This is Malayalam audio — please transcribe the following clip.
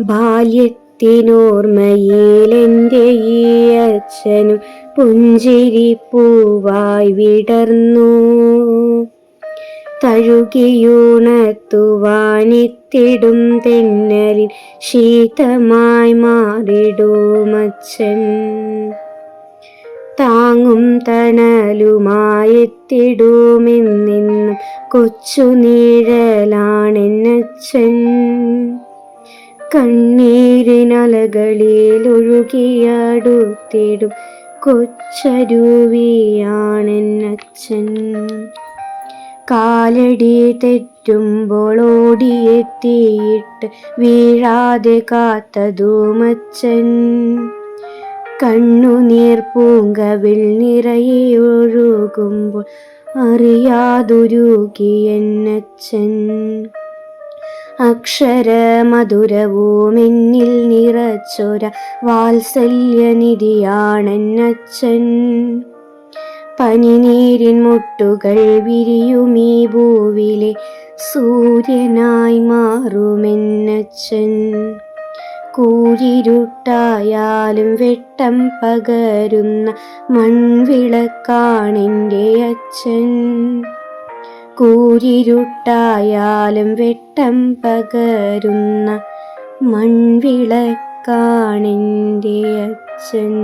ബാല്യത്തിനോർമ്മയിലെന്റെ ഈ അച്ഛനും പുഞ്ചിരി പൂവായി വിടർന്നു. തഴുകിയുണർത്തുവാനിത്തിടും തെന്നലിൽ ശീതമായി മാറിടുമച്ഛൻ താങ്ങും തണലുമായെത്തിടുമെന്നെന്നും കൊച്ചു നീഴലാണെന്നച്ഛൻ കണ്ണീരിനലകളിൽ ഒഴുകിയടുത്തിടും കൊച്ചരുവിയാണെന്നച്ഛൻ കാലടി തെറ്റുമ്പോൾ ഓടിയെത്തിയിട്ട് വീഴാതെ കാത്തതുമച്ചൻ. കണ്ണുനീർ പൂങ്കവിൽ നിറയെ ഒഴുകുമ്പോൾ അറിയാതൊരുകിയെന്നച്ഛൻ അക്ഷരമധുരവും എന്നിൽ നിറച്ചൊര വാത്സല്യനിധിയാണെന്നച്ഛൻ. പനിനീരിൻ മുട്ടുകൾ വിരിയുമീ ഭൂവിലെ സൂര്യനായി മാറുമെന്നച്ഛൻ. കൂരിരുട്ടായാലും വെട്ടം പകരുന്ന മൺവിളക്കാണെന്റെ അച്ഛൻ. കൂരിരുട്ടായാലും വെട്ടം പകരുന്ന മൺവിളക്കാണെന്റെ അച്ഛൻ.